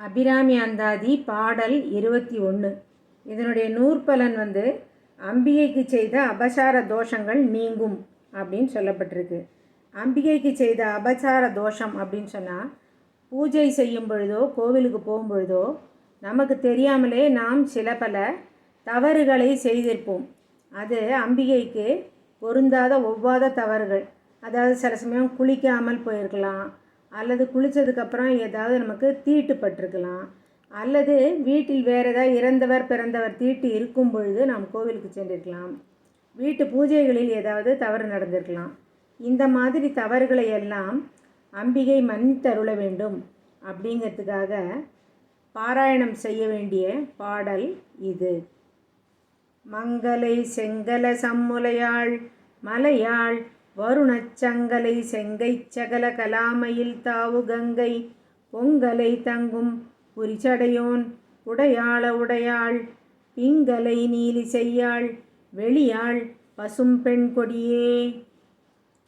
அபிராமி அந்தாதி பாடல் இருபத்தி ஒன்று இதனுடைய நூற்பலன் வந்து அம்பிகைக்கு செய்த அபசார தோஷங்கள் நீங்கும் அப்படின்னு சொல்லப்பட்டிருக்கு. அம்பிகைக்கு செய்த அபசார தோஷம் அப்படின்னு சொன்னால் பூஜை செய்யும் பொழுதோ கோவிலுக்கு போகும் பொழுதோ நமக்கு தெரியாமலே நாம் சில பல தவறுகளை செய்திருப்போம். அது அம்பிகைக்கு பொருந்தாத ஒவ்வாத தவறுகள். அதாவது சில சமயம் குளிக்காமல் போயிருக்கலாம் அல்லது குளித்ததுக்கப்புறம் ஏதாவது நமக்கு தீட்டுப்பட்டிருக்கலாம் அல்லது வீட்டில் வேறு ஏதாவது இறந்தவர் பிறந்தவர் தீட்டு இருக்கும் பொழுது நாம் கோவிலுக்கு சென்றிருக்கலாம். வீட்டு பூஜைகளில் ஏதாவது தவறு நடந்திருக்கலாம். இந்த மாதிரி தவறுகளை எல்லாம் அம்பிகை மன்னித்தருள வேண்டும் அப்படிங்கிறதுக்காக பாராயணம் செய்ய வேண்டிய பாடல் இது. மங்களை செங்கல சம்முலையாள் மலையாள் வருணச்சங்கலை செங்கைச் சகல கலாமையில் தாவு கங்கை. பொங்கலை தங்கும் புரிச்சடையோன் உடையாள உடையாள். பிங்கலை நீலி செய்யாள் வெளியாள் பசும் பெண் கொடியே.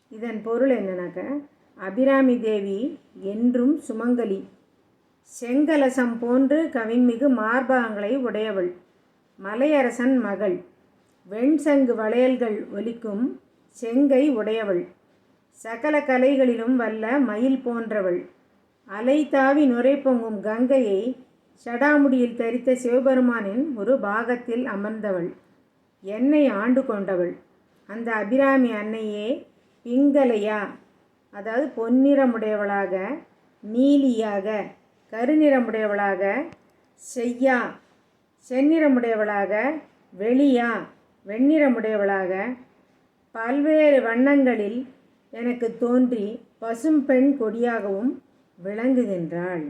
இதன் பொருள் என்னன்னாக்க அபிராமி தேவி என்றும் சுமங்கலி. செங்கலசம் போன்று கவின்மிகு மார்பகங்களை உடையவள். மலையரசன் மகள். வெண்சங்கு வளையல்கள் ஒலிக்கும் செங்கை உடையவள். சகல கலைகளிலும் வல்ல மயில் போன்றவள். அலை தாவி நுரை பொங்கும் கங்கையை சடாமுடியில் தரித்த சிவபெருமானின் ஒரு பாகத்தில் அமர்ந்தவள். என்னை ஆண்டு கொண்டவள். அந்த அபிராமி அன்னையே பிங்கலையா அதாவது பொன்னிறமுடையவளாக நீலியாக கருநிறமுடையவளாக செய்யா செந்நிறமுடையவளாக வெளியா வெண்ணிறமுடையவளாக பல்வேறு வண்ணங்களில் எனக்கு தோன்றி பசும் பெண் கொடியாகவும் விளங்குகின்றாள்.